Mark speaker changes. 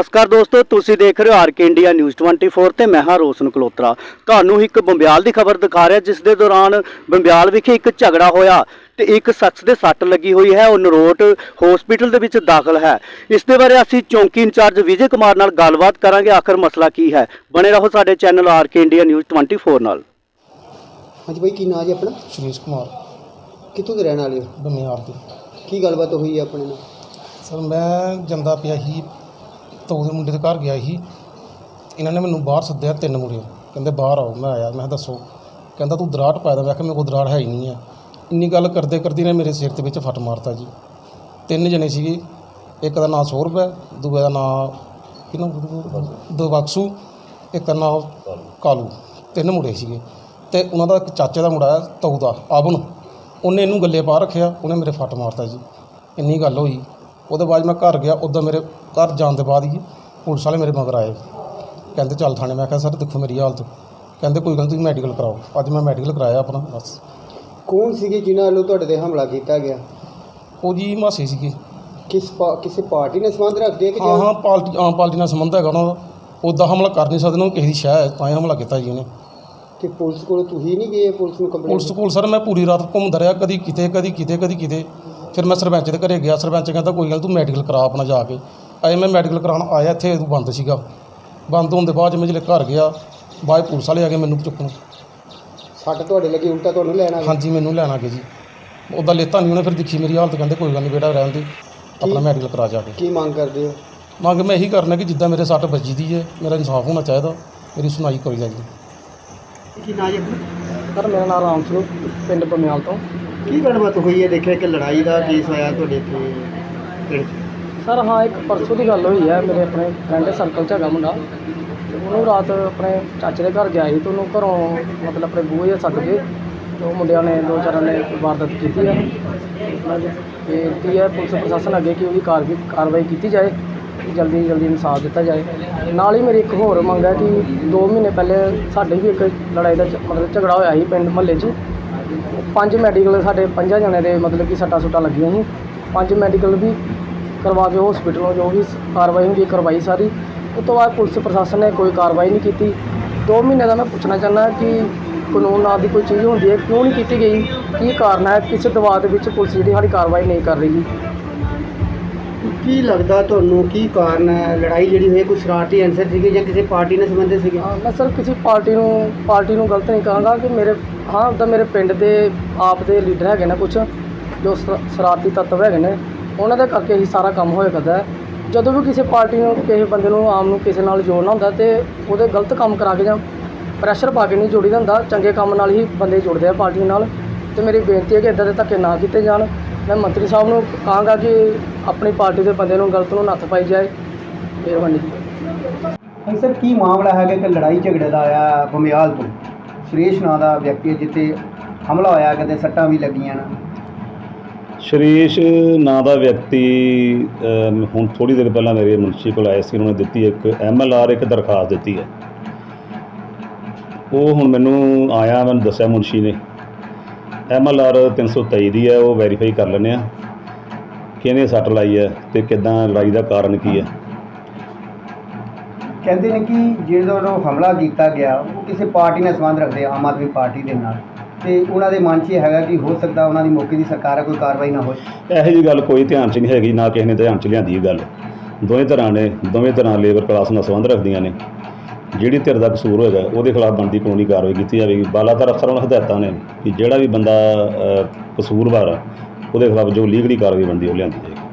Speaker 1: ਨਮਸਕਾਰ ਦੋਸਤੋ ਤੁਸੀਂ ਦੇਖ ਰਹੇ ਹੋ ਆਰਕੇ ਇੰਡੀਆ ਨਿਊਜ਼ 24 ਤੇ ਮੈਂ ਹਾਂ ਰੋਸ਼ਨ ਕਲੋਤਰਾ। ਤੁਹਾਨੂੰ ਇੱਕ ਬੰਬਿਆਲ ਦੀ ਖਬਰ ਦਿਖਾ ਰਿਹਾ ਜਿਸ ਦੇ ਦੌਰਾਨ ਬੰਬਿਆਲ ਵਿਖੇ ਇੱਕ ਝਗੜਾ ਹੋਇਆ ਤੇ ਇੱਕ ਸ਼ਖਸ ਦੇ ਸੱਟ ਲੱਗੀ ਹੋਈ ਹੈ ਉਹ ਨਰੋਟ ਹਸਪੀਟਲ ਦੇ ਵਿੱਚ ਦਾਖਲ ਹੈ। ਇਸ ਦੇ ਬਾਰੇ ਅਸੀਂ ਚੌਂਕੀ ਇੰਚਾਰਜ ਵਿਜੇ ਕੁਮਾਰ ਨਾਲ ਗੱਲਬਾਤ ਕਰਾਂਗੇ। ਆਖਰ ਮਸਲਾ ਕੀ ਹੈ? ਬਣੇ ਰਹੋ ਸਾਡੇ ਚੈਨਲ ਆਰਕੇ ਇੰਡੀਆ ਨਿਊਜ਼ 24 ਨਾਲ।
Speaker 2: ਹਾਂਜੀ ਬਾਈ ਕੀ ਨਾਂ ਜੀ ਆਪਣਾ?
Speaker 3: ਸੁਰੇਸ਼ ਕੁਮਾਰ।
Speaker 2: ਕਿੱਥੋਂ ਦੇ ਰਹਿਣ ਵਾਲੇ ਹੋ?
Speaker 3: ਬਮਿਆਰ ਦੀ।
Speaker 2: ਕੀ ਗੱਲਬਾਤ ਹੋਈ ਹੈ ਆਪਣੇ ਨਾਲ?
Speaker 3: ਸਰ ਮੈਂ ਜਾਂਦਾ ਪਿਆ ਸੀ ਤੋ ਦੇ ਮੁੰਡੇ ਦੇ ਘਰ ਗਿਆ ਸੀ। ਇਹਨਾਂ ਨੇ ਮੈਨੂੰ ਬਾਹਰ ਸੱਦਿਆ ਤਿੰਨ ਮੁੰਡੇ। ਕਹਿੰਦੇ, ਬਾਹਰ ਆਓ, ਮੈਂ ਆਇਆ। ਮੈਂ ਕਿਹਾ, ਦੱਸੋ। ਕਹਿੰਦਾ, ਤੂੰ ਦਰਾੜ ਪਾਇਆ ਦਾ ਮੈਂ ਕਿਹਾ, ਮੇਰੇ ਕੋਲ ਦਰਾੜ ਹੈ ਹੀ ਨਹੀਂ ਹੈ ਇੰਨੀ ਗੱਲ ਕਰਦੇ ਕਰਦੇ ਨੇ ਮੇਰੇ ਸਿਰ ਦੇ ਵਿੱਚ ਫੱਟ ਮਾਰਤਾ ਜੀ। ਤਿੰਨ ਜਣੇ ਸੀਗੇ। ਇੱਕ ਦਾ ਨਾਂ ਸੌਰਭ ਹੈ ਦੂਜੇ ਦਾ ਨਾਂ ਕਿਹਨਾਂ ਦਬਕਸੂ ਇੱਕ ਦਾ ਨਾਂ ਕਾਲੂ। ਤਿੰਨ ਮੁੰਡੇ ਸੀਗੇ। ਤੇ ਉਹਨਾਂ ਦਾ ਇੱਕ ਚਾਚੇ ਦਾ ਮੁੰਡਾ ਹੈ, ਤਊ ਦਾ ਆਬਨ ਉਹਨੇ ਇਹਨੂੰ ਗੱਲੇ ਪਾ ਰੱਖਿਆ, ਉਹਨੇ ਮੇਰੇ ਫੱਟ ਮਾਰਤਾ ਜੀ। ਇੰਨੀ ਗੱਲ ਹੋਈ। ਉਹਦੇ ਬਾਅਦ ਮੈਂ ਘਰ ਗਿਆ, ਉਦੋਂ ਮੇਰੇ ਘਰ ਜਾਣ ਦੇ ਬਾਅਦ ਹੀ ਪੁਲਿਸ ਵਾਲੇ ਮੇਰੇ ਮਗਰ ਆਏ। ਕਹਿੰਦੇ ਚੱਲ ਥਾਣੇ। ਮੈਂ ਕਿਹਾ ਸਰ ਦੇਖੋ ਮੇਰੀ ਹਾਲਤ। ਕਹਿੰਦੇ ਕੋਈ ਗੱਲ ਨਹੀਂ ਤੁਸੀਂ ਮੈਡੀਕਲ ਕਰਾਓ। ਅੱਜ ਮੈਂ ਮੈਡੀਕਲ ਕਰਾਇਆ ਆਪਣਾ ਬਸ।
Speaker 2: ਕੌਣ ਸੀਗੇ ਜਿਨ੍ਹਾਂ ਵੱਲੋਂ ਤੁਹਾਡੇ ਤੇ ਹਮਲਾ ਕੀਤਾ ਗਿਆ?
Speaker 3: ਉਹ ਜੀ ਮਾਸੀ ਸੀਗੇ।
Speaker 2: ਕਿਸ ਪਾ- ਕਿਸੇ ਪਾਰਟੀ ਨਾਲ ਸੰਬੰਧ ਰੱਖਦੇ ਆ ਕਿ
Speaker 3: ਹਾਂ ਹਾਂ ਪਾਰਟੀ ਆਮ ਪਾਰਟੀ ਨਾਲ ਸੰਬੰਧ ਹੈਗਾ ਉਹਨਾਂ ਦਾ। ਉੱਦਾਂ ਹਮਲਾ ਕਰ ਨਹੀਂ ਸਕਦੇ ਉਹਨਾਂ ਨੂੰ ਕਿਸੇ ਦੀ ਸ਼ਾਇ ਹੈ ਤਾਂ ਹੀ ਹਮਲਾ ਕੀਤਾ ਜੀ ਉਹਨੇ।
Speaker 2: ਕਿ ਪੁਲਿਸ ਕੋਲ ਤੁਸੀਂ ਨਹੀਂ ਗਏ ਪੁਲਿਸ ਨੂੰ ਕੰਪਲੇਂਟ
Speaker 3: ਪੁਲਿਸ ਕੋਲ ਸਰ ਮੈਂ ਪੂਰੀ ਰਾਤ ਘੁੰਮਦਾ ਰਿਹਾ ਕਦੀ ਕਿਤੇ ਕਦੀ ਕਿਤੇ ਕਦੀ ਕਿਤੇ। ਫਿਰ ਮੈਂ ਸਰਪੰਚ ਦੇ ਘਰੇ ਗਿਆ ਸਰਪੰਚ ਕਹਿੰਦਾ ਕੋਈ ਗੱਲ ਤੂੰ ਮੈਡੀਕਲ ਕਰਾ ਆਪਣਾ ਜਾ ਕੇ। ਅਜੇ ਮੈਂ ਮੈਡੀਕਲ ਕਰਾਉਣ ਆਇਆ ਇੱਥੇ ਉਦੋਂ ਬੰਦ ਸੀਗਾ। ਬੰਦ ਹੋਣ ਦੇ ਬਾਅਦ 'ਚ ਮੈਂ ਜਿਹੜੇ ਘਰ ਗਿਆ ਬਾਅਦ 'ਚ ਪੁਲਿਸ ਵਾਲੇ ਆ ਗਏ ਮੈਨੂੰ ਚੁੱਕਣ।
Speaker 2: ਸੱਟ ਤੁਹਾਡੇ ਲੱਗੀ ਉਲਟਾ ਤੁਹਾਨੂੰ ਲੈਣ
Speaker 3: ਹਾਂਜੀ ਮੈਨੂੰ ਲੈਣ ਆ ਗਏ ਜੀ। ਉੱਦਾਂ ਲੇਤਾ ਨਹੀਂ ਉਹਨੇ ਫਿਰ ਦੇਖੀ ਮੇਰੀ ਹਾਲਤ ਕਹਿੰਦੇ ਕੋਈ ਗੱਲ ਨਹੀਂ ਬੇਟਾ ਰਹਿਣ ਦੇ। ਆਪਣਾ ਮੈਡੀਕਲ ਕਰਾ ਜਾ ਕੇ।
Speaker 2: ਕੀ ਮੰਗ ਕਰਦੇ ਹੋ?
Speaker 3: ਮੰਗ ਮੈਂ ਇਹੀ ਕਰਨਾ ਕਿ ਜਿੱਦਾਂ ਮੇਰੇ ਸੱਟ ਵੱਜੀ ਦੀ ਹੈ ਮੇਰਾ ਇਨਸਾਫ ਹੋਣਾ ਚਾਹੀਦਾ ਮੇਰੀ ਸੁਣਾਈ ਕਰੀ ਜਾਏ ਜੀ
Speaker 2: ਕੀ ਨਾਂ ਜੀ
Speaker 4: ਸਰ ਮੇਰਾ ਨਾਮ ਰਾਮ ਸਰੂਪ ਪਿੰਡ ਬਮਿਆਲ ਤੋਂ।
Speaker 2: ਕੀ ਗੱਲਬਾਤ ਹੋਈ ਹੈ? ਦੇਖਿਆ ਕਿ ਲੜਾਈ ਦਾ ਕੇਸ ਆਇਆ ਤੁਹਾਡੇ ਇੱਥੇ।
Speaker 4: ਸਰ, ਹਾਂ, ਇੱਕ ਪਰਸੋਂ ਦੀ ਗੱਲ ਹੋਈ ਹੈ। ਮੇਰੇ ਆਪਣੇ ਫਰੈਂਡ ਸਰਕਲ 'ਚ ਹੈਗਾ ਮੁੰਡਾ। ਤੇ ਉਹਨੂੰ ਰਾਤ ਆਪਣੇ ਚਾਚੇ ਦੇ ਘਰ ਗਿਆ ਸੀ ਤੇ ਉਹਨੂੰ ਘਰੋਂ ਮਤਲਬ ਆਪਣੇ ਬੂਹੇ 'ਚ ਸੱਦ ਕੇ ਤੇ ਉਹ ਮੁੰਡਿਆਂ ਨੇ, ਦੋ ਚਾਰਾਂ ਨੇ ਵਾਰਦਾਤ ਕੀਤੀ ਹੈ। ਮੈਂ ਬੇਨਤੀ ਹੈ, ਪੁਲਿਸ ਪ੍ਰਸ਼ਾਸਨ ਅੱਗੇ ਕਿ ਉਹਦੀ ਕਾਰਵਾਈ ਕਾਰਵਾਈ ਕੀਤੀ ਜਾਏ, ਕਿ ਜਲਦੀ ਜਲਦੀ ਇਨਸਾਫ ਦਿੱਤਾ ਜਾਏ। ਨਾਲ ਹੀ ਮੇਰੀ ਇੱਕ ਹੋਰ ਮੰਗ ਹੈ ਕਿ 2 ਮਹੀਨੇ ਪਹਿਲੇ ਸਾਡੇ ਵੀ ਇੱਕ ਲੜਾਈ ਦਾ ਝ- ਮਤਲਬ ਝਗੜਾ ਹੋਇਆ ਸੀ ਪਿੰਡ ਮਹੱਲੇ 'ਚ। ਪੰਜ ਮੈਡੀਕਲ ਸਾਡੇ ਪੰਜਾਂ ਜਣਿਆਂ ਦੇ ਮਤਲਬ ਕਿ ਸੱਟਾਂ ਸੁੱਟਾਂ ਲੱਗੀਆਂ ਸੀ। ਪੰਜ ਮੈਡੀਕਲ ਵੀ ਕਰਵਾ ਕੇ ਹਸਪੀਟਲੋਂ ਜੋ ਵੀ ਕਾਰਵਾਈ ਹੁੰਦੀ ਹੈ ਕਰਵਾਈ ਸਾਰੀ। ਉਸ ਤੋਂ ਬਾਅਦ ਪੁਲਿਸ ਪ੍ਰਸ਼ਾਸਨ ਨੇ ਕੋਈ ਕਾਰਵਾਈ ਨਹੀਂ ਕੀਤੀ। 2 ਮਹੀਨੇ ਦਾ ਮੈਂ ਪੁੱਛਣਾ ਚਾਹੁੰਦਾ ਕਿ ਕਾਨੂੰਨ ਨਾਂ ਦੀ ਕੋਈ ਚੀਜ਼ ਹੁੰਦੀ ਹੈ ਕਿਉਂ ਨਹੀਂ ਕੀਤੀ ਗਈ? ਕੀ ਕਾਰਨ ਹੈ? ਕਿਸ ਦਬਾਅ ਦੇ ਵਿੱਚ ਪੁਲਿਸ ਜਿਹੜੀ ਸਾਡੀ ਕਾਰਵਾਈ ਨਹੀਂ ਕਰ ਰਹੀ?
Speaker 2: ਕੀ ਲੱਗਦਾ ਤੁਹਾਨੂੰ ਕੀ ਕਾਰਨ ਹੈ? ਲੜਾਈ ਜਿਹੜੀ ਹੋਈ ਕੋਈ ਸ਼ਰਾਰਤੀ ਅਨਸਰ ਸੀਗੇ ਜਾਂ ਕਿਸੇ ਪਾਰਟੀ ਨਾਲ ਸੰਬੰਧਿਤ ਸੀਗੇ?
Speaker 4: ਹਾਂ, ਮੈਂ ਸਰ ਕਿਸੇ ਪਾਰਟੀ ਨੂੰ ਪਾਰਟੀ ਨੂੰ ਗਲਤ ਨਹੀਂ ਕਹਾਂਗਾ ਕਿ ਮੇਰੇ ਹਾਂ ਉਹਦਾ ਮੇਰੇ ਪਿੰਡ ਦੇ ਆਪ ਦੇ ਲੀਡਰ ਹੈਗੇ ਨੇ ਕੁਝ ਜੋ ਸ਼ਰਾਰਤੀ ਤੱਤਵ ਹੈਗੇ ਨੇ। ਉਹਨਾਂ ਦੇ ਕਰਕੇ ਹੀ ਸਾਰਾ ਕੰਮ ਹੋਇਆ ਕਰਦਾ ਹੈ। ਜਦੋਂ ਵੀ ਕਿਸੇ ਪਾਰਟੀ ਨੂੰ, ਕਿਸੇ ਬੰਦੇ ਨੂੰ ਆਮ ਨੂੰ ਕਿਸੇ ਨਾਲ ਜੋੜਨਾ ਹੁੰਦਾ ਤੇ ਉਹਦੇ ਗਲਤ ਕੰਮ ਕਰਾ ਕੇ ਜਾਂ ਪ੍ਰੈਸ਼ਰ ਪਾ ਕੇ ਨਹੀਂ ਜੋੜੀਦਾ ਹੁੰਦਾ, ਚੰਗੇ ਕੰਮ ਨਾਲ ਹੀ ਬੰਦੇ ਜੁੜਦੇ ਆ ਪਾਰਟੀ ਨਾਲ। ਤੇ ਮੇਰੀ ਬੇਨਤੀ ਹੈ ਕਿ ਇਦਾਂ ਦੇ ਧੱਕੇ ਨਾ ਕੀਤੇ ਜਾਣ। ਮੈਂ ਮੰਤਰੀ ਸਾਹਿਬ ਨੂੰ ਕਹਾਂਗਾ ਕਿ ਆਪਣੀ ਪਾਰਟੀ ਦੇ ਬੰਦੇ ਨੂੰ ਗਲਤ ਨੂੰ ਨੱਥ ਪਾਈ ਜਾਏ। ਮਿਹਰਬਾਨੀ
Speaker 2: ਹਾਂਜੀ ਸਰ ਕੀ ਮਾਮਲਾ ਹੈਗਾ ਕਿ ਲੜਾਈ ਝਗੜੇ ਦਾ ਆਇਆ ਬਮਿਆਲ ਤੋਂ? ਸੁਰੇਸ਼ ਨਾਂ ਦਾ ਵਿਅਕਤੀ ਹੈ ਜਿੱਤੇ ਹਮਲਾ ਹੋਇਆ, ਕਿਤੇ ਸੱਟਾਂ ਵੀ ਲੱਗੀਆਂ ਨੇ।
Speaker 5: ਸ਼ਰੀਸ਼ ਨਾਂ ਦਾ ਵਿਅਕਤੀ ਅਮ, ਹੁਣ ਥੋੜੀ ਦੇਰ ਪਹਿਲਾਂ ਮੇਰੇ ਮੁਨਸ਼ੀ ਕੋਲ ਆਏ ਸੀ ਉਹਨਾਂ ਨੇ ਦਿੱਤੀ ਇੱਕ ਐਮਐਲਆਰ ਇੱਕ ਦਰਖਾਸਤ ਦਿੱਤੀ ਹੈ। ਉਹ ਹੁਣ ਮੈਨੂੰ ਆਇਆ ਮੈਨੂੰ ਦੱਸਿਆ ਮੁਨਸ਼ੀ ਨੇ। ਐਮਐਲਆਰ 323 ਦੀ ਹੈ ਉਹ ਵੈਰੀਫਾਈ ਕਰ ਲੈਂਦੇ ਆ। ਕਿਹਨੇ ਸੱਟ ਲਾਈ ਹੈ ਤੇ ਕਿਦਾਂ ਲੜਾਈ ਦਾ ਕਾਰਨ ਕੀ ਹੈ?
Speaker 2: ਕਹਿੰਦੇ ਨੇ ਕਿ ਜਿਹੜਾ ਉਹ ਹਮਲਾ ਕੀਤਾ ਗਿਆ ਉਹ ਕਿਸੇ ਪਾਰਟੀ ਨਾਲ ਸੰਬੰਧ ਰੱਖਦੇ ਆ, ਆਮ ਆਦਮੀ ਪਾਰਟੀ ਦੇ ਨਾਲ। ਤੇ ਉਹਨਾਂ ਦੇ ਮਨ 'ਚ ਇਹ ਹੈਗਾ ਕਿ ਹੋ ਸਕਦਾ ਉਹਨਾਂ ਦੀ ਮੌਕੇ ਦੀ ਸਰਕਾਰ ਹੈ ਕੋਈ ਕਾਰਵਾਈ ਨਾ ਹੋਏ।
Speaker 5: ਇਹੋ ਜਿਹੀ ਗੱਲ ਕੋਈ ਧਿਆਨ 'ਚ ਨਹੀਂ ਹੈਗੀ, ਨਾ ਕਿਸੇ ਨੇ ਧਿਆਨ 'ਚ ਲਿਆਂਦੀ ਇਹ ਗੱਲ। ਦੋਵੇਂ ਧਿਰਾਂ ਨੇ, ਦੋਵੇਂ ਧਿਰਾਂ ਲੇਬਰ ਕਲਾਸ ਨਾਲ ਸੰਬੰਧ ਰੱਖਦੀਆਂ ਨੇ। ਜਿਹੜੀ ਧਿਰ ਦਾ ਕਸੂਰ ਹੋਏਗਾ, ਉਹਦੇ ਖਿਲਾਫ ਬਣਦੀ ਕਾਨੂੰਨੀ ਕਾਰਵਾਈ ਕੀਤੀ ਜਾਵੇਗੀ। ਬਾਲਾਧਰ ਅਫਸਰਾਂ ਨੂੰ ਹਦਾਇਤਾਂ ਨੇ ਕਿ ਜਿਹੜਾ ਵੀ ਬੰਦਾ ਕਸੂਰਵਾਰ ਆ, ਉਹਦੇ ਖਿਲਾਫ ਜੋ ਲੀਗਲੀ ਕਾਰਵਾਈ ਬਣਦੀ ਉਹ ਲਿਆਂਦੀ ਜਾਵੇਗੀ